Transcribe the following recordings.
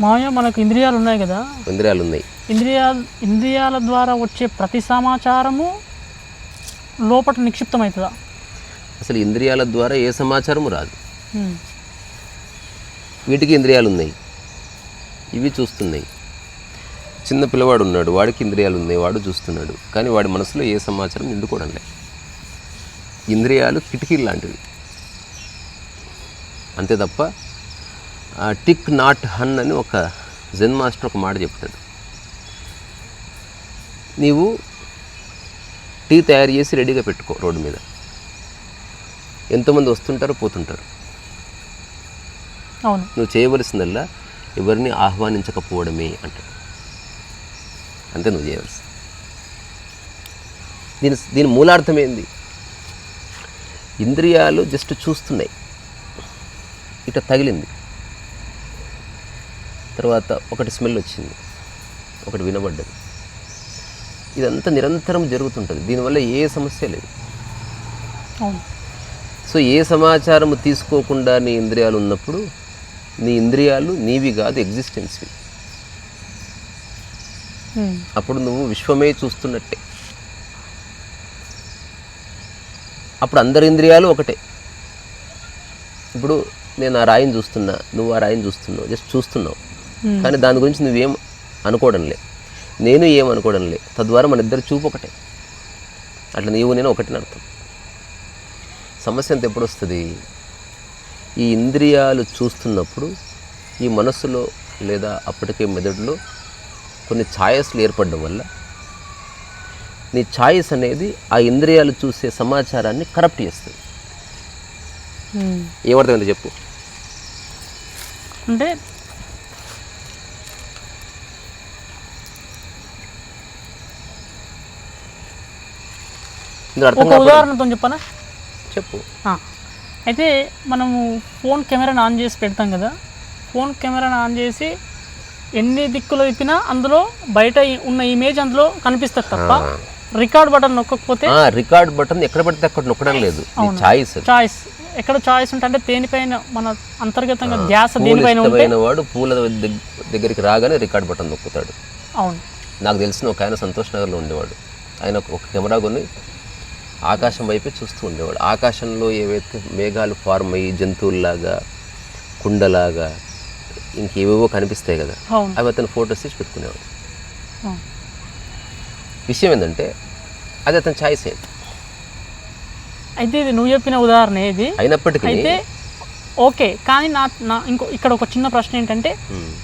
మామయ్య మనకు ఇంద్రియాలు ఉన్నాయి కదా? ఇంద్రియాలు ఉన్నాయి. ఇంద్రియాల ఇంద్రియాల ద్వారా వచ్చే ప్రతి సమాచారము లోపల నిక్షిప్తమవుతుందా? అసలు ఇంద్రియాల ద్వారా ఏ సమాచారము రాదు. వీటికి ఇంద్రియాలు ఉన్నాయి. ఇవి చూస్తున్నాయి. చిన్న పిల్లవాడు ఉన్నాడు వాడికి ఇంద్రియాలు ఉన్నాయి వాడు చూస్తున్నాడు. కానీ వాడి మనసులో ఏ సమాచారం నిండుకోవడం లేదు. ఇంద్రియాలు కిటికీలు లాంటివి. అంతే తప్ప టిక్ నాట్ హన్ అని ఒక జెన్ మాస్టర్ ఒక మాట చెప్తాడు. నీవు టీ తయారు చేసి రెడీగా పెట్టుకో రోడ్డు మీద. ఎంతోమంది వస్తుంటారు పోతుంటారు. అవును. నువ్వు చేయవలసిందల్లా ఎవరిని ఆహ్వానించకపోవడమే అంటాడు. అంతే నువ్వు చేయవలసింది. దీని దీని మూలార్థం ఏంది? ఇంద్రియాలు జస్ట్ చూస్తున్నాయి. ఇట తగిలింది. తర్వాత ఒకటి స్మెల్ వచ్చింది. ఒకటి వినబడ్డది. ఇదంతా నిరంతరం జరుగుతుంటుంది. దీనివల్ల ఏ సమస్య లేదు. సో ఏ సమాచారం తీసుకోకుండా నీ ఇంద్రియాలు ఉన్నప్పుడు నీ ఇంద్రియాలు నీవి కాదు ఎగ్జిస్టెన్స్వి. అప్పుడు నువ్వు విశ్వమే చూస్తున్నట్టే. అప్పుడు అందరి ఇంద్రియాలు ఒకటే. ఇప్పుడు నేను ఆ రాయిని చూస్తున్నా నువ్వు ఆ రాయిని చూస్తున్నావు జస్ట్ చూస్తున్నావు. కానీ దాని గురించి నువ్వేం అనుకోవడం లే. నేను ఏం అనుకోవడం లే. తద్వారా మన ఇద్దరు చూపు ఒకటే. అట్లా నీవు నేను ఒకటిని అర్థం. సమస్య అంత ఎప్పుడు వస్తుంది? ఈ ఇంద్రియాలు చూస్తున్నప్పుడు ఈ మనస్సులో లేదా అప్పటికే మెదడులో కొన్ని ఛాయస్లు ఏర్పడడం వల్ల నీ ఛాయిస్ అనేది ఆ ఇంద్రియాలు చూసే సమాచారాన్ని కరప్ట్ చేస్తుంది. ఏమర్థమైందో చెప్పు. అంటే అర్థం ఒక కాకపోతే ఉదాహరణతో చెప్పనా? చెప్పు. ఆ, అయితే మనము ఫోన్ కెమెరాని ఆన్ చేసి పెడతాం కదా. ఫోన్ కెమెరాని ఆన్ చేసి ఎన్ని దిక్కులు తిప్పినా అందులో బయట ఈ- ఉన్న ఇమేజ్ అందులో కనిపిస్తుంది తప్ప రికార్డ్ బటన్ నొక్కకపోతే ఆ రికార్డ్ బటన్ ఎక్కడ పడితే అక్కడ నొక్కడం లేదు. అది. చాయిస్ ఎక్కడ చాయిస్ ఉంటే అంటే దేనిపైన మన అంతర్గతంగా ధ్యాస పూలు దేనిపైన ఉంటే ఇష్టమైన వాడు పూల దగ్- దగ్గరికి రాగానే రికార్డ్ బటన్ నొక్కుతాడు. అవును. నాకు తెలిసిన ఒక ఆయన సంతోష్ నగర్లో ఉండేవాడు. ఆయన ఒక- ఒక కెమెరా కొని ఆకాశం వైపే చూస్తూ ఉండేవాడు ఆకాశంలో ఏవైతే మేఘాలు ఫార్మ్ అయ్యి జంతువుల్లాగా కుండలాగా ఇంకేవేవో కనిపిస్తాయి కదా అవి అతను ఫోటోస్ తీసి పెట్టుకునేవాడు. విషయం ఏంటంటే అది అతని ఛాయిస్. ఏంటి అయితే ఇది నువ్వు చెప్పిన ఉదాహరణ ఇది అయినప్పటికీ అయితే ఓకే కానీ నా నా ఇంకో ఇక్కడ ఒక చిన్న ప్రశ్న ఏంటంటే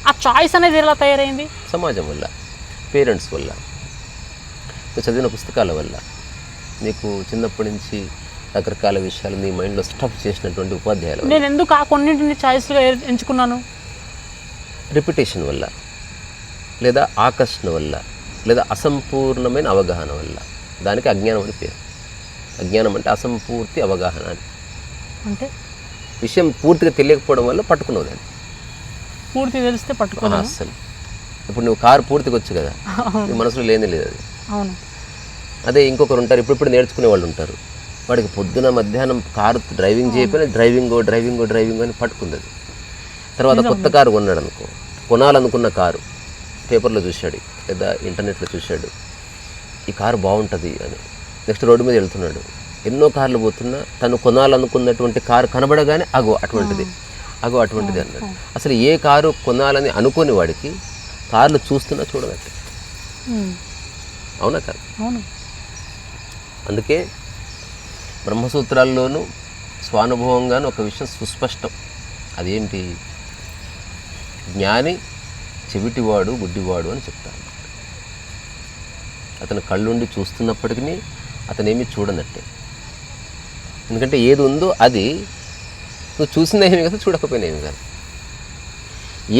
ఆ చాయిస్ అనేది ఎలా తయారైంది? సమాజం వల్ల పేరెంట్స్ వల్ల చదివిన పుస్తకాల వల్ల నీకు చిన్నప్పటి నుంచి రకరకాల విషయాలు నీ మైండ్లో స్టఫ్ చేసినటువంటి ఉపాధ్యాయుల నేను ఎందుకు ఆ కొన్నింటిని చాయిస్గా ఎంచుకున్నాను? రిపిటేషన్ వల్ల లేదా ఆకర్షణ వల్ల లేదా అసంపూర్ణమైన అవగాహన వల్ల. దానికి అజ్ఞానం అని పేరు. అజ్ఞానం అంటే అసంపూర్తి అవగాహన అని. అంటే? విషయం పూర్తిగా తెలియకపోవడం వల్ల పట్టుకున్నావు దాన్ని. పూర్తి తెలిస్తే పట్టుకోలేము అస్సలు ఇప్పుడు నువ్వు కారు పూర్తిగా వచ్చు కదా. నీ మనసులో లేని లేదు అది. అవును. అదే ఇంకొకరు ఉంటారు. ఇప్పుడు ఇప్పుడు నేర్చుకునే వాళ్ళు ఉంటారు. వాడికి పొద్దున మధ్యాహ్నం కారు డ్రైవింగ్ చేయకపోయినా డ్రైవింగ్ డ్రైవింగ్ డ్రైవింగ్ అని పట్టుకుంది అది తర్వాత కొత్త కారు కొన్నాడు అనుకో కొనాలనుకున్న కారు. పేపర్లో చూశాడు. లేదా ఇంటర్నెట్లో చూశాడు. ఈ కారు బాగుంటుంది అని. నెక్స్ట్ రోడ్డు మీద వెళ్తున్నాడు. ఎన్నో కార్లు పోతున్నా తను కొనాలనుకున్నటువంటి కారు కనబడగానే అగో అటువంటిది. అగో అటువంటిది అన్నాడు. అసలు ఏ కారు కొనాలని అనుకోని వాడికి కార్లు చూస్తున్నా చూడనట్టు. అవునా కాదు? అవును. అందుకే బ్రహ్మసూత్రాల్లోనూ స్వానుభవంగాను ఒక విషయం సుస్పష్టం. అదేంటి? జ్ఞాని చెవిటివాడు గుడ్డివాడు అని చెప్తారు. అతను కళ్ళుండి చూస్తున్నప్పటికీ అతనేమి చూడనట్టే. ఎందుకంటే ఏది ఉందో అది నువ్వు చూసిన ఏమి కదా చూడకపోయినా ఏమి కాదు.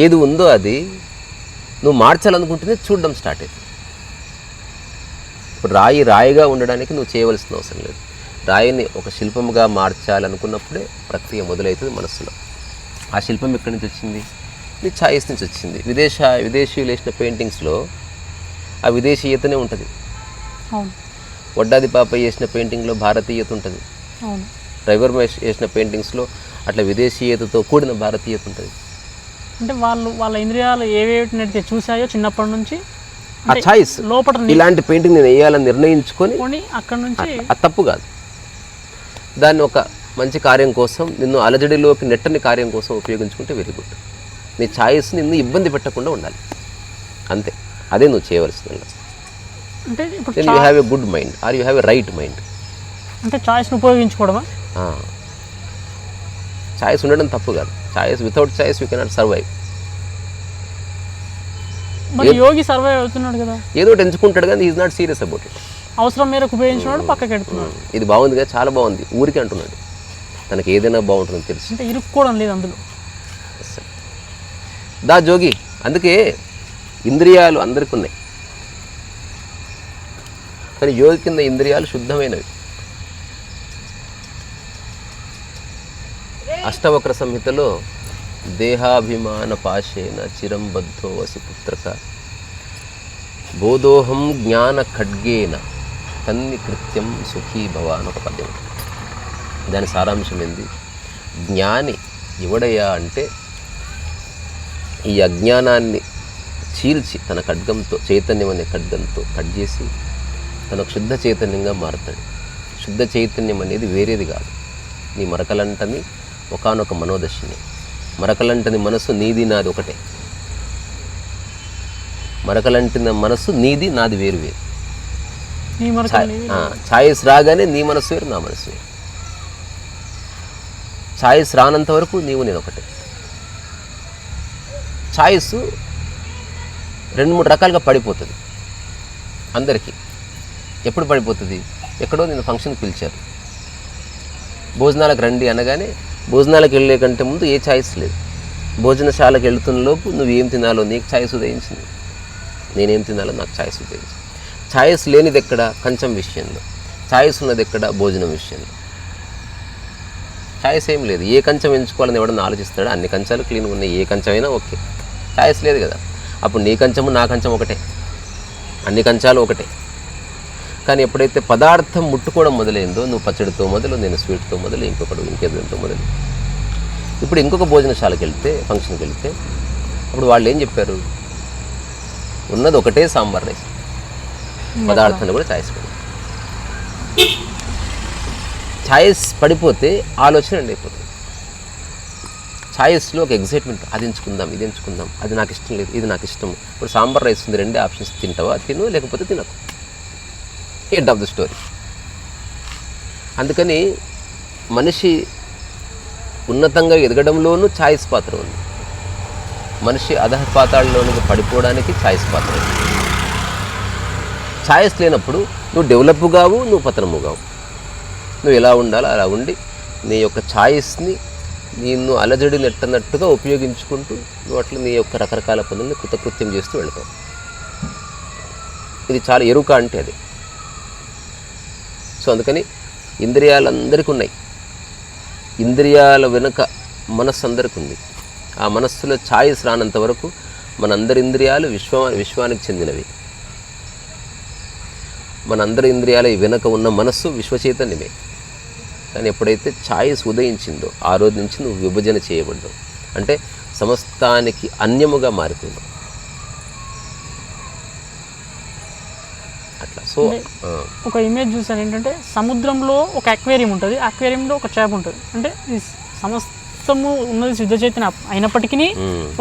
ఏది ఉందో అది నువ్వు మార్చాలనుకుంటేనే చూడడం స్టార్ట్ అవుతుంది ఇప్పుడు రాయి రాయిగా ఉండడానికి నువ్వు చేయవలసిన అవసరం లేదు. రాయిని ఒక శిల్పముగా మార్చాలనుకున్నప్పుడే ప్రక్రియ మొదలవుతుంది మనస్సులో. ఆ శిల్పం ఎక్కడి నుంచి వచ్చింది? నీ ఛాయిస్ నుంచి వచ్చింది. విదేశ విదేశీయులు వేసిన పెయింటింగ్స్లో ఆ విదేశీయతనే ఉంటుంది. వడ్డాది పాప వేసిన పెయింటింగ్లో భారతీయత ఉంటుంది. డ్రైవర్ వేసిన పెయింటింగ్స్లో అట్లా విదేశీయతతో కూడిన భారతీయత ఉంటుంది. అంటే వాళ్ళు వాళ్ళ ఇంద్రియాలు ఏవేటినైతే చూసాయో చిన్నప్పటి నుంచి ఆ ఛాయిస్ లోపల ఇలాంటి పెయింటింగ్ నేను వేయాలని నిర్ణయించుకొని కొని అక్కడ నుంచి అది తప్పు కాదు. దాన్ని ఒక మంచి కార్యం కోసం నిన్ను అలజడిలోకి నెట్టని కార్యం కోసం ఉపయోగించుకుంటే వెరీ గుడ్ నీ ఛాయిస్ నిన్ను ఇబ్బంది పెట్టకుండా ఉండాలి. అంతే. అదే నువ్వు చేయవలసింది అంటే you have a good mind or you have a right mind అంటే చాయిస్ని ఉపయోగించుకోవడమా? ఛాయిస్ ఉండడం తప్పు కాదు. Choice without choice you cannot survive మరి యోగి సర్వైవ్ అవుతున్నాడు కదా. ఏదో ఎంచుకుంటాడు కానీ is not serious about it అవసరం మేరకు ఉపయోగించినాడు పక్కకి ఎడుతున్నాడు ఇది బాగుంది కదా చాలా బాగుంది. ఊరికి అంటున్నాడు. తనకి ఏదైనా బాగుంటుందని తెలుసు. అంటే ఇరుక్కోవడం లేదు అందులో. దా జోగి అందుకే ఇంద్రియాలు అందరికి ఉన్నాయి. కానీ యోగి కింద ఇంద్రియాలు శుద్ధమైనవి. అష్టవక్ర సంహితలో దేహాభిమాన పాశేన చిరంబద్ధో వసి పుత్రక బోధోహం జ్ఞాన ఖడ్గేన తన్ని కృత్యం సుఖీ భవాన్ ఒక పద్యం. దాని సారాంశం ఏంది జ్ఞాని ఎవడయ్యా అంటే ఈ అజ్ఞానాన్ని చీల్చి తన ఖడ్గంతో చైతన్యం అనే ఖడ్గంతో కట్ చేసి తన శుద్ధ చైతన్యంగా మారుతాడు. శుద్ధ చైతన్యం అనేది వేరేది కాదు. నీ మరకలంటని ఒకానొక మనోదర్శిని. మరకలంటని మనసు నీది నాది ఒకటే. మరకలంటిన మనసు నీది నాది వేరు వేరు. ఛాయిస్ రాగానే నీ మనసు వేరు నా మనసు వేరు. ఛాయిస్ రానంత వరకు నీవు నేను ఒకటే. ఛాయిస్ రెండు మూడు రకాలుగా పడిపోతుంది. అందరికీ. ఎప్పుడు పడిపోతుంది? ఎక్కడో నేను ఫంక్షన్కి పిలిచారు. భోజనాలకు రండి అనగానే భోజనాలకు వెళ్ళే కంటే ముందు ఏ ఛాయిస్ లేదు. భోజనశాలకు వెళ్తున్న లోపు నువ్వు ఏం తినాలో నీకు ఛాయిస్ ఉదయించింది. నేనేం తినాలో నాకు ఛాయిస్ ఉదయించింది. ఛాయిస్ లేనిది ఎక్కడ? కంచం విషయంలో. ఛాయిస్ ఉన్నది ఎక్కడ? భోజనం విషయంలో. ఛాయిస్ ఏం లేదు. ఏ కంచం ఎంచుకోవాలని ఎవడన్నా ఆలోచిస్తాడో? అన్ని కంచాలు క్లీన్గా ఉన్నాయి. ఏ కంచమైనా ఓకే. ఛాయిస్ లేదు కదా. అప్పుడు నీ కంచము నా కంచం ఒకటే. అన్ని కంచాలు ఒకటే. కానీ ఎప్పుడైతే పదార్థం ముట్టుకోవడం మొదలైందో నువ్వు పచ్చడితో మొదలు నేను స్వీట్తో మొదలు ఇంకొకడు ఇంకేదంతో మొదలు. ఇప్పుడు ఇంకొక భోజనశాలకు వెళ్తే ఫంక్షన్కి వెళ్తే అప్పుడు వాళ్ళు ఏం చెప్పారు? ఉన్నది ఒకటే సాంబార్ రైస్. పదార్థాన్ని కూడా ఛాయిస్ పడి. ఛాయిస్ పడిపోతే ఆలోచన ఎండ్ అయిపోతుంది ఛాయిస్లో ఒక ఎగ్జైట్మెంట్ అది ఎంచుకుందాం ఇది ఎంచుకుందాం అది నాకు ఇష్టం లేదు ఇది నాకు ఇష్టం. ఇప్పుడు సాంబార్ రైస్ ఉంది రెండే ఆప్షన్స్ తింటావా? తిను లేకపోతే తినకు. ఎండ్ ఆఫ్ ద స్టోరీ అందుకని మనిషి ఉన్నతంగా ఎదగడంలోనూ ఛాయిస్ పాత్ర ఉంది. మనిషి అధపాతాళలోనికి పడిపోవడానికి ఛాయిస్ పాత్ర ఉంది. ఛాయిస్ లేనప్పుడు నువ్వు డెవలప్ కావు నువ్వు పతనము కావు నువ్వు ఎలా ఉండాలో అలా ఉండి నీ యొక్క ఛాయిస్ని నిన్ను అలజడి నెట్టనట్టుగా ఉపయోగించుకుంటూ నువ్వు అట్లా నీ యొక్క రకరకాల పనుల్ని కృతకృత్యం చేస్తూ వెళ్తావు. ఇది చాలా ఎరుక అంటే అది. సో అందుకని ఇంద్రియాలందరికీ ఉన్నాయి ఇంద్రియాల వెనుక మనస్సు అందరికీ ఉంది ఆ మనస్సులో ఛాయిస్ రానంత వరకు మనందరి ఇంద్రియాలు విశ్వ విశ్వానికి చెందినవి. మనందరి ఇంద్రియాల వెనుక ఉన్న మనస్సు విశ్వచైతన్యమే. కానీ ఎప్పుడైతే ఛాయిస్ ఉదయించిందో ఆ రోజు నుంచి నువ్వు విభజన చేయబడ్డావు. అంటే సమస్తానికి అన్యముగా మారిపోయినావు. అట్లా. సో ఒక ఇమేజ్ చూసాను ఏంటంటే సముద్రంలో ఒక అక్వేరియం ఉంటుంది అక్వేరియంలో ఒక చేప ఉంటుంది. అంటే ఈ సమస్తము ఉన్నది శుద్ధ చైతన్య అయినప్పటికీ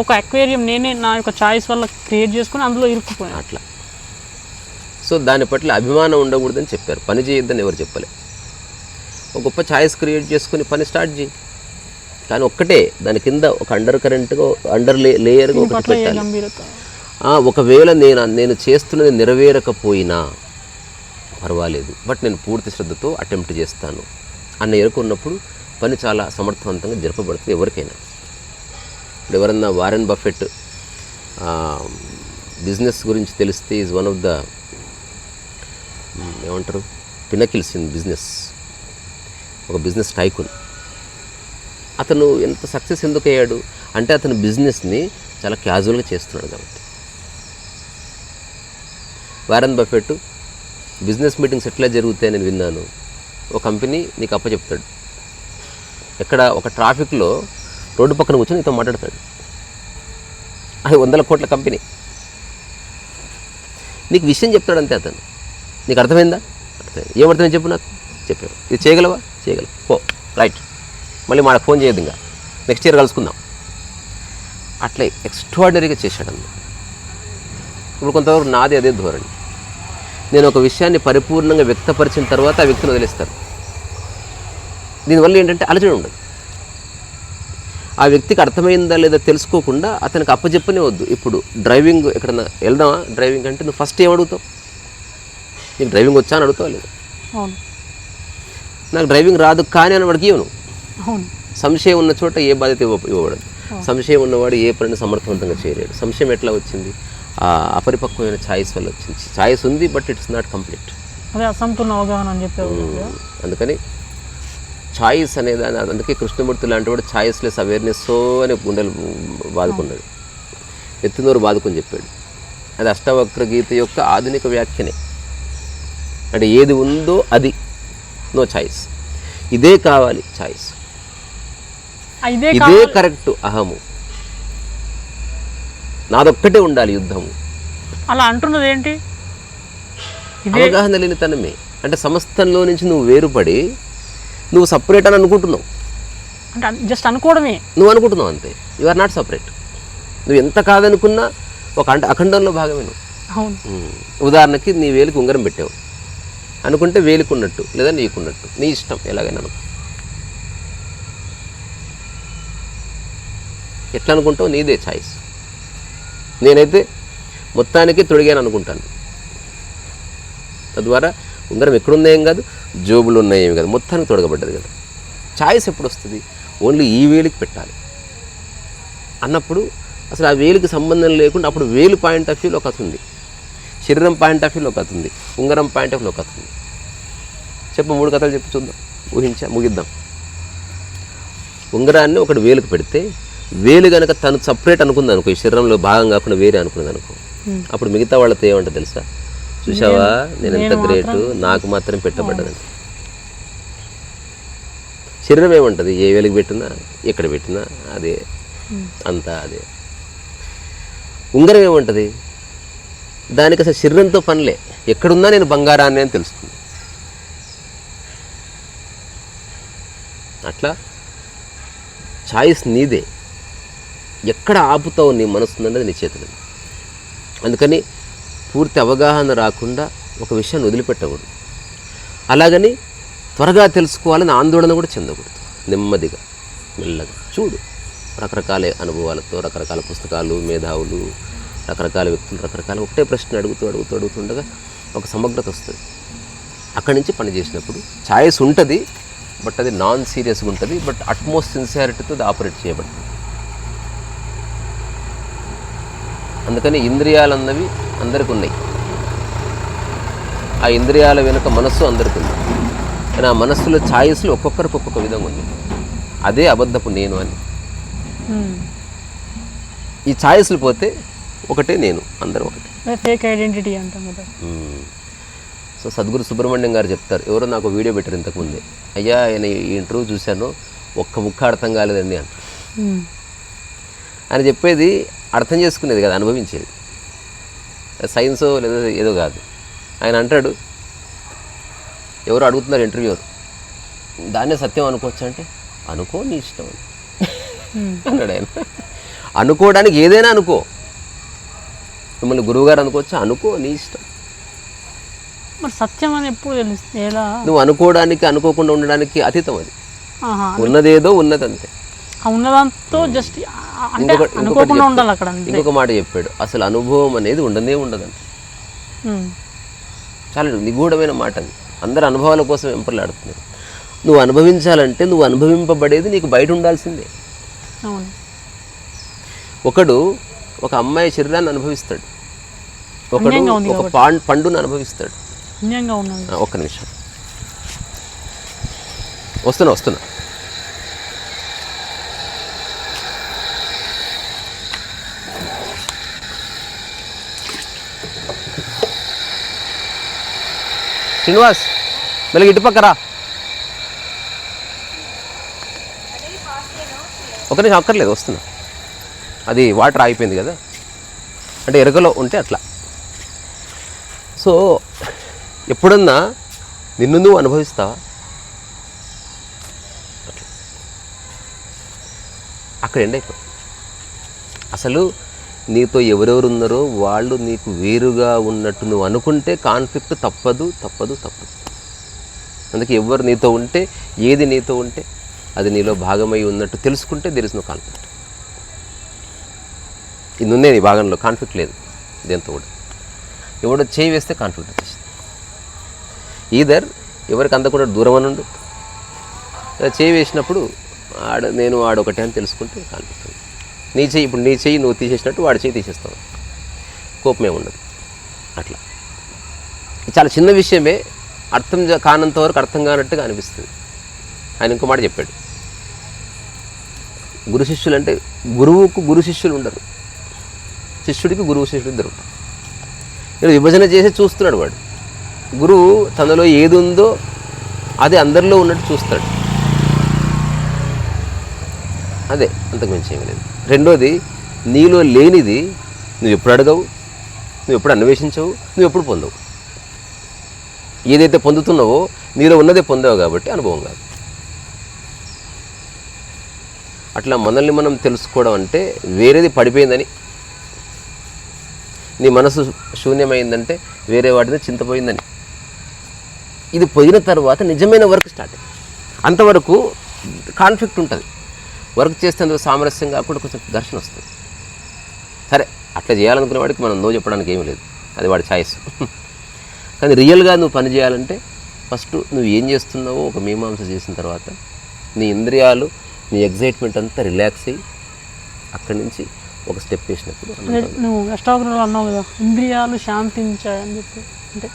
ఒక అక్వేరియం నేనే నా యొక్క చాయిస్ వల్ల క్రియేట్ చేసుకుని అందులో ఇరుక్కుపోయాను. అట్లా. సో దాని పట్ల అభిమానం ఉండకూడదని చెప్పారు. పని చేయొద్దని ఎవరు చెప్పలే. ఒక గొప్ప ఛాయిస్ క్రియేట్ చేసుకుని పని స్టార్ట్ చేయి. కానీ ఒక్కటే దాని కింద ఒక అండర్ కరెంట్గా అండర్ లే లేయర్గా ఒకటి పెట్టాలి. ఒకవేళ నేను నేను చేస్తున్నది నెరవేరకపోయినా పర్వాలేదు. బట్ నేను పూర్తి శ్రద్ధతో అటెంప్ట్ చేస్తాను. అన్న ఎరుకున్నప్పుడు పని చాలా సమర్థవంతంగా జరపబడుతుంది ఎవరికైనా. ఇప్పుడు ఎవరన్నా వారెన్ బఫెట్ బిజినెస్ గురించి తెలిస్తే ఈజ్ వన్ ఆఫ్ ద ఏమంటారు? Pinnacles in business. ఒక బిజినెస్ టైకున్. అతను ఎంత సక్సెస్ ఎందుకు అయ్యాడు అంటే అతను బిజినెస్ని చాలా క్యాజువల్గా చేస్తున్నాడు కాబట్టి. వారన్ బఫెట్ బిజినెస్ మీటింగ్స్ ఎట్లా జరుగుతాయి నేను విన్నాను. ఒక కంపెనీ నీకు అప్పచెప్తాడు. ఎక్కడ ఒక ట్రాఫిక్లో రోడ్డు పక్కన కూర్చొని నీతో మాట్లాడతాడు. అది వందల కోట్ల కంపెనీ. నీకు విషయం చెప్తాడు అంతే అతను. నీకు అర్థమైందా? అర్థమైంది. ఏమర్థమైంది చెప్పు నాకు. చెప్పావు ఇది చేయగలవా? చేయగలవు. పో. రైట్. మళ్ళీ మాకు ఫోన్ చేయదు ఇంకా. నెక్స్ట్ ఇయర్ కలుసుకుందాం. అట్లా ఎక్స్ట్రాడినరీగా చేశాడు అన్న. ఇప్పుడు కొంతవరకు నాది అదే ధోరణి. నేను ఒక విషయాన్ని పరిపూర్ణంగా వ్యక్తపరిచిన తర్వాత ఆ వ్యక్తిని వదిలేస్తాను. దీనివల్ల ఏంటంటే అలజడి ఉండదు. ఆ వ్యక్తికి అర్థమైందా లేదా తెలుసుకోకుండా అతనికి అప్పచెప్పనే వద్దు. ఇప్పుడు డ్రైవింగ్ ఎక్కడన్నా వెళ్దామా? డ్రైవింగ్ అంటే నువ్వు ఫస్ట్ ఏం అడుగుతావు? నీకు డ్రైవింగ్ వచ్చా అని అడుగుతావా లేదా? నాకు డ్రైవింగ్ రాదు కానీ అని వాడికి ఇవ్వను. సంశయం ఉన్న చోట ఏ బాధ్యత ఇవ్వ ఇవ్వబడదు. సంశయం ఉన్నవాడు ఏ పనిని సమర్థవంతంగా చేయలేడు. సంశయం ఎట్లా వచ్చింది? అపరిపక్వమైన ఛాయిస్ వల్ల వచ్చింది. ఛాయిస్ ఉంది బట్ ఇట్స్ నాట్ కంప్లీట్. అదే అసంపూర్ణ అవగాహన అని. అందుకని ఛాయిస్ అనేది అని అందుకే కృష్ణమూర్తి లాంటి వాడు ఛాయిస్లెస్ అవేర్నెస్ అని గుండెలు బాదుకున్నాడు ఎత్తినోరు బాదుకొని చెప్పాడు. అది అష్టవక్ర గీత యొక్క ఆధునిక వ్యాఖ్యనే. అంటే ఏది ఉందో అది. No choice. ఇదే కావాలి ఛాయిస్. ఇదే కరెక్ట్ అహము. నాదొక్కటే ఉండాలి యుద్ధము. అలా అంటున్నది ఏంటి అవగాహన లేనితనమే అంటే సమస్తంలో నుంచి నువ్వు వేరుపడి నువ్వు సపరేట్ అని అనుకుంటున్నావు. అంటే జస్ట్ అనుకోవడమే. నువ్వు అనుకుంటున్నావు అంతే. యు ఆర్ నాట్ సపరేట్ నువ్వు ఎంత కాదనుకున్నా ఒక అంట అఖండంలో భాగమే నువ్వు. అవును. ఉదాహరణకి నీ వేలికి ఉంగరం పెట్టావు. అనుకుంటే వేలికి ఉన్నట్టు లేదా నీకున్నట్టు. నీ ఇష్టం ఎలాగైనా అనుకో. ఎట్లా అనుకుంటావు? నీదే ఛాయిస్ నేనైతే మొత్తానికి తొడిగాను అనుకుంటాను. తద్వారా ఉంగరం ఎక్కడున్నాయేం కాదు జోబులు ఉన్నాయేం కాదు మొత్తానికి తొడగబడ్డది కదా. ఛాయిస్ ఎప్పుడు వస్తుంది ఓన్లీ ఈ వేలికి పెట్టాలి. అన్నప్పుడు అసలు ఆ వేలికి సంబంధం లేకుండా అప్పుడు వేలు పాయింట్ ఆఫ్ వ్యూలో ఒక ఉంది. శరీరం పాయింట్ ఆఫ్ వ్యూలో ఒక ఉంది. ఉంగరం పాయింట్ ఆఫ్ వ్యూలో ఒక ఉంది. చెప్పు మూడు కథలు చెప్పి చూద్దాం. ఊహించా ముగిద్దాం. ఉంగరాన్ని ఒకటి వేలుకు పెడితే వేలు కనుక తను సపరేట్ అనుకుంది అనుకో ఈ శరీరంలో భాగం కాకుండా వేరే అనుకున్నది అనుకో. అప్పుడు మిగతా వాళ్ళతో ఏమంటో తెలుసా? చూసావా నేను ఎంత గ్రేట్ నాకు మాత్రం పెట్టబడ్డదని. శరీరం ఏమంటది? ఏ వేలికి పెట్టినా ఎక్కడ పెట్టినా అదే. అంతా అదే. ఉంగరం ఏమంటది? దానికి అసలు శరీరంతో పనిలే. ఎక్కడున్నా నేను బంగారాన్ని అని తెలుస్తుంది. అట్లా? ఛాయిస్ నీదే. ఎక్కడ ఆపుతావు నీ మనసు అన్నది నీ చేతులు. అందుకని పూర్తి అవగాహన రాకుండా ఒక విషయాన్ని వదిలిపెట్టకూడదు. అలాగని త్వరగా తెలుసుకోవాలని ఆందోళన కూడా చెందకూడదు. నెమ్మదిగా మెల్లగా. చూడు రకరకాల అనుభవాలతో రకరకాల పుస్తకాలు మేధావులు రకరకాల వ్యక్తులు రకరకాల ఒకటే ప్రశ్న అడుగుతూ అడుగుతూ అడుగుతుండగా ఒక సమగ్రత వస్తుంది. అక్కడి నుంచి పని చేసినప్పుడు ఛాయిస్ ఉంటుంది బట్ అది నాన్ సీరియస్గా ఉంటుంది బట్ అట్మోస్ట్ సిన్సియారిటీతో అది ఆపరేట్ చేయబడుతుంది. అందుకని ఇంద్రియాలు అన్నవి అందరికి ఉన్నాయి ఆ ఇంద్రియాల వెనుక మనస్సు అందరికి ఉంది కానీ ఆ మనస్సులో ఛాయిస్లు ఒక్కొక్కరికి ఒక్కొక్క విధంగా ఉంది. అదే అబద్ధపు నేను అని. ఈ ఛాయిస్లు పోతే ఒకటే నేను అందరూ ఒకటే. ఫేక్ ఐడెంటిటీ అంటాం కదా. మ్మ్. సో సద్గురు సుబ్రహ్మణ్యం గారు చెప్తారు ఎవరో నాకు వీడియో పెట్టారు ఇంతకుముందే. అయ్యా ఆయన ఈ ఇంటర్వ్యూ చూశాను ఒక్క ముక్క అర్థం కాలేదండి అంట. ఆయన చెప్పేది అర్థం చేసుకునేది కదా అనుభవించేది. సైన్సో లేదా ఏదో కాదు. ఆయన అంటాడు ఎవరు అడుగుతున్నారు ఇంటర్వ్యూర్ దాన్నే సత్యం అనుకోవచ్చు అంటే అనుకో నీ ఇష్టం. అన్నాడు ఆయన. అనుకోవడానికి ఏదైనా అనుకో. మిమ్మల్ని గురువుగారు అనుకోవచ్చు? అనుకో నీ ఇష్టం. మరి సత్యం అని ఎప్పుడు తెలుస్తుంది ఎలా? నువ్వు అనుకోవడానికి అనుకోకుండా ఉండడానికి అతీతం అది. ఉన్నదేదో ఉన్నదంతే. ఆ ఉన్నదాంతో జస్ట్ అంటే అనుకోకుండా. ఉండాలి అక్కడ ఇంకొక మాట చెప్పాడు. అసలు అనుభవం అనేది ఉండనే ఉండదంట ఉమ్. చాలా నిగూఢమైన మాట అది. అందరు అనుభవాల కోసం వెంపర్లాడుతున్నారు. నువ్వు అనుభవించాలంటే నువ్వు అనుభవింపబడేది నీకు బయట ఉండాల్సిందే. ఒకడు ఒక అమ్మాయి శరీరాన్ని అనుభవిస్తాడు. ఒకడు ఒక పండును అనుభవిస్తాడు. ఒక్క నిమిషం. వస్తున్నా వస్తున్నా. శ్రీనివాస్ మెల్లగా ఇటుపక్కరా ఒక నిమిషం అక్కర్లేదు వస్తున్నా. అది వాటర్ ఆగిపోయింది కదా. అంటే ఎరుకలో ఉంటే అట్లా. సో ఎప్పుడన్నా నిన్ను నువ్వు అనుభవిస్తావా? అక్కడ ఎండ్ అయిపోతుంది అసలు నీతో ఎవరెవరు ఉన్నారో వాళ్ళు నీకు వేరుగా ఉన్నట్టు నువ్వు అనుకుంటే కాన్ఫ్లిక్ట్ తప్పదు తప్పదు తప్పదు. అందుకే ఎవరు నీతో ఉంటే ఏది నీతో ఉంటే అది నీలో భాగమై ఉన్నట్టు తెలుసుకుంటే దెర్ ఇస్ నో కాన్ఫ్లిక్ట్ ఇది ఉంది నీ భాగంలో కాన్ఫ్లిక్ట్ లేదు. దేంతో కూడా. ఎవడో చేయి వేస్తే కాన్ఫ్లిక్ట్ వచ్చేసింది ఈధర్ ఎవరికి అందకుండా దూరం అని ఉండు చేయి వేసినప్పుడు ఆడ నేను ఆడొకటే అని తెలుసుకుంటే కాన్ఫ్లిక్ట్ ఉంది నీ చెయ్యి ఇప్పుడు నీ చెయ్యి నువ్వు తీసేసినట్టు వాడి చెయ్యి తీసేస్తావు. కోపమే ఉండదు. అట్లా. చాలా చిన్న విషయమే అర్థం కానంత వరకు అర్థం కానట్టుగా అనిపిస్తుంది. ఆయన ఇంకో మాట చెప్పాడు. గురు శిష్యులు అంటే గురువుకు గురు శిష్యులు ఉండరు. శిష్యుడికి గురువు శిష్యుడు ఇద్దరు ఉంటారు. విభజన చేసి చూస్తున్నాడు వాడు. గురువు తనలో ఏది ఉందో అది అందరిలో ఉన్నట్టు చూస్తాడు. అదే అంతకు మించి ఏమీ లేదు. రెండోది నీలో లేనిది నువ్వు ఎప్పుడు అడగవు నువ్వు ఎప్పుడు అన్వేషించవు నువ్వు ఎప్పుడు పొందవు. ఏదైతే పొందుతున్నావో నీలో ఉన్నదే పొందావు కాబట్టి అనుభవం కాదు. అట్లా మనల్ని మనం తెలుసుకోవడం అంటే వేరేది పడిపోయిందని. నీ మనసు శూన్యమైందంటే వేరే వాటిని చింతపోయిందని. ఇది పోయిన తర్వాత నిజమైన వర్క్ స్టార్ట్ అంతవరకు కాన్ఫ్లిక్ట్ ఉంటుంది. వర్క్ చేస్తే అందులో సామరస్యం కాకుండా కొంచెం ఘర్షణ వస్తుంది. సరే అట్లా చేయాలనుకునే వాడికి మనం నో చెప్పడానికి ఏమీ లేదు. అది వాడి ఛాయిస్. కానీ రియల్గా నువ్వు పని చేయాలంటే ఫస్ట్ నువ్వు ఏం చేస్తున్నావో ఒక మీమాంస చేసిన తర్వాత నీ ఇంద్రియాలు నీ ఎగ్జైట్మెంట్ అంతా రిలాక్స్ అయ్యి అక్కడి నుంచి ఒక స్టెప్ వేసినప్పుడు నువ్వు అన్నావు కదా ఇంద్రియాలు శాంతించాయని చెప్పి. అంటే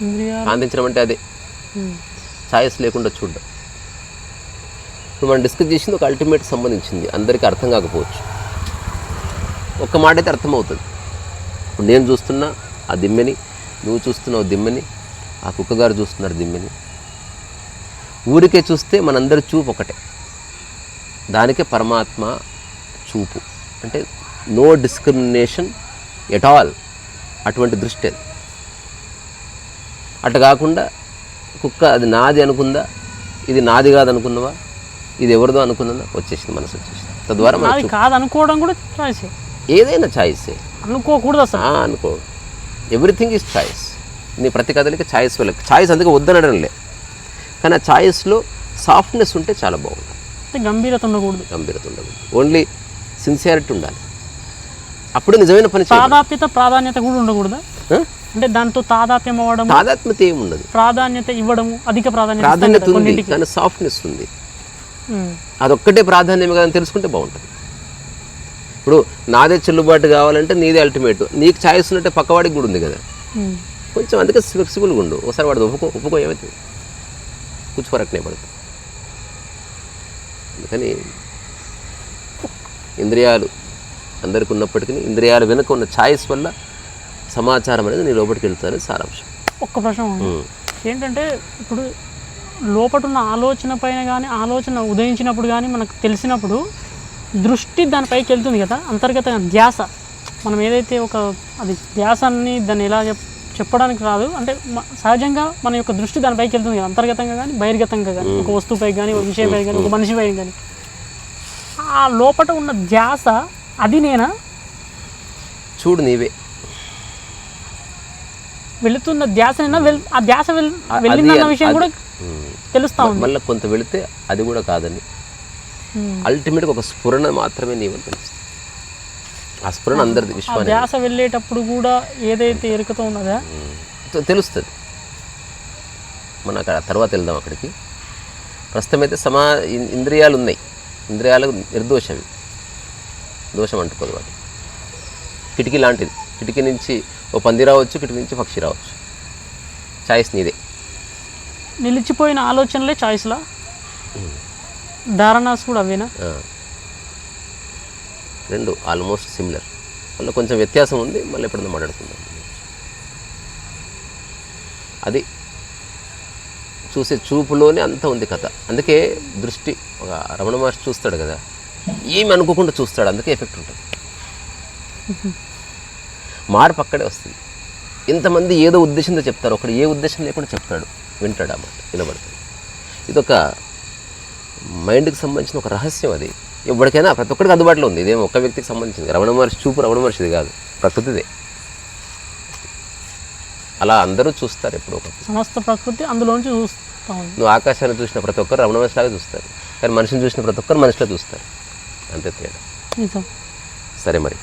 ఇంద్రియాలు ఆనందించడం అంటే అదే. ఛాయిస్ లేకుండా చూడడం. ఇప్పుడు మనం డిస్కస్ చేసింది ఒక అల్టిమేట్ సంబంధించింది. అందరికీ అర్థం కాకపోవచ్చు. ఒక్క మాట అయితే అర్థమవుతుంది. ఇప్పుడు నేను చూస్తున్నా ఆ దిమ్మెని నువ్వు చూస్తున్నావు దిమ్మెని ఆ కుక్కగారు చూస్తున్నారు దిమ్మెని. ఊరికే చూస్తే మనందరి చూపు ఒకటే. దానికే పరమాత్మ చూపు. అంటే నో డిస్క్రిమినేషన్ ఎట్ ఆల్ అటువంటి దృష్టి అది. అటు కాకుండా కుక్క అది నాది అనుకుందా? ఇది నాది కాదనుకున్నవా? ఇది ఎవరిదో అనుకున్నదా? వచ్చేసింది మనసు వచ్చేసింది. తద్వారా మన అది కాదు అనుకోవడం కూడా చాయిస్ ఏదైనా ఛాయిసే అనుకోకూడదు అసలు. అనుకో. ఎవ్రీథింగ్ ఈజ్ ఛాయిస్ నీ ప్రతి కథలకి ఛాయిస్ వెళ్ళకి ఛాయిస్ అందుకే వద్దనడం లే. కానీ ఆ ఛాయిస్లో సాఫ్ట్నెస్ ఉంటే చాలా బాగుంటుంది. గంభీరత ఉండకూడదు. గంభీరత ఉండదు ఓన్లీ సిన్సియారిటీ ఉండాలి. అప్పుడు నిజమైన పని చేయాలి ప్రాధాన్యత ప్రాధాన్యత కూడా ఉండకూడదా? అంటే దాంతో తాదాత్మ్యం అవ్వడం తాదాత్మ్యత ఏమి ఉండదు ప్రాధాన్యత ఇవ్వడము అధిక ప్రాధాన్యత ప్రాధాన్యత ఉంది కానీ సాఫ్ట్నెస్ ఉంది. అదొక్కటే ప్రాధాన్యం కదని తెలుసుకుంటే బాగుంటుంది. ఇప్పుడు నాదే చెల్లుబాటు కావాలంటే నీదే అల్టిమేట్ నీకు ఛాయిస్ ఉన్నట్టే పక్కవాడికి కూడా ఉంది కదా. కొంచెం అందుకే ఫ్లెక్సిబుల్గా ఉండు. ఒకసారి వాడు ఒప్పుకో ఒప్పుకో ఏమవుతుంది కూర్చు ఫరక్నే పడుతుంది. అందుకని ఇంద్రియాలు అందరికి ఉన్నప్పటికీ ఇంద్రియాల వెనుక ఉన్న ఛాయిస్ వల్ల సమాచారం అనేది నీ లోపలికి వెళ్తుందని సారాంశం. ఒక్క ప్రశ్న. ఏంటంటే ఇప్పుడు లోపట ఉన్న ఆలోచన పైన కానీ ఆలోచన ఉదయించినప్పుడు కానీ మనకు తెలిసినప్పుడు దృష్టి దానిపైకి వెళ్తుంది కదా అంతర్గత ధ్యాస. మనం ఏదైతే ఒక అది ధ్యాసాన్ని దాన్ని ఎలా చెప్ చెప్పడానికి రాదు అంటే సహజంగా మన యొక్క దృష్టి దానిపైకి వెళ్తుంది కదా అంతర్గతంగా కానీ బహిర్గతంగా కానీ ఒక వస్తువుపై కానీ ఒక విషయంపై కానీ ఒక మనిషిపై కానీ ఆ లోపట ఉన్న ధ్యాస అది నేనా? చూడు నీవే. వెళుతున్న వెల్ ఆ ధ్యాస వెళ్ళిందన్న విషయం కూడా. తెలుస్తా ఉంది. మళ్ళీ కొంత వెళితే అది కూడా కాదని. అల్టిమేట్గా ఒక స్ఫురణ మాత్రమే నీవని తెలుస్తుంది ఆ స్ఫురణ అందరిది విశ్వాన్ని ధ్యాస వెళ్ళేటప్పుడు కూడా ఏదైతే ఎరుకతో ఉన్నదో? తెలుస్తుంది. మనం అక్కడ తర్వాత వెళ్దాం అక్కడికి. ప్రస్తుతం అయితే సమా ఇంద్రియాలు ఉన్నాయి ఇంద్రియాలు నిర్దోషవి. దోషం అంటుకోదు వాటి. కిటికీ లాంటిది. కిటికీ నుంచి ఓ పంది రావచ్చు కిటికీ నుంచి పక్షి రావచ్చు. చాయిస్ నీదే. నిలిచిపోయిన ఆలోచనలే చాయిస్లా ధారణాస్ కూడా అవేనా. రెండు ఆల్మోస్ట్ సిమిలర్ మళ్ళీ కొంచెం వ్యత్యాసం ఉంది మళ్ళీ ఎప్పుడన్నా మాట్లాడుకుందాం. అది చూసే చూపులోనే అంత ఉంది కథ. అందుకే దృష్టి ఒక రమణ మహర్షి చూస్తాడు కదా ఏమి అనుకోకుండా చూస్తాడు అందుకే ఎఫెక్ట్ ఉంటుంది. మార్పు అక్కడే వస్తుంది. ఇంతమంది ఏదో ఉద్దేశంతో చెప్తారు ఒకడు ఏ ఉద్దేశం లేకుండా చెప్తాడు. వింటాడు అన్నమాట వినబడుతుంది ఇదొక మైండ్కి సంబంధించిన ఒక రహస్యం అది. ఎవరికైనా ప్రతి ఒక్కరికి అందుబాటులో ఉంది. ఇదేం ఒక్క వ్యక్తికి సంబంధించింది. రమణ మహర్షి చూపు రమణ మహర్షిది కాదు. ప్రకృతిదే. అలా అందరూ చూస్తారు ఎప్పుడో ఒకటి సమస్త ప్రకృతి అందులోంచి చూస్తూ నువ్వు ఆకాశాన్ని చూసిన ప్రతి ఒక్కరు రమణ మహర్షిలాగా చూస్తారు. కానీ మనిషిని చూసిన ప్రతి ఒక్కరు మనిషిలో చూస్తారు. అంతే తేడా. సరే మరి?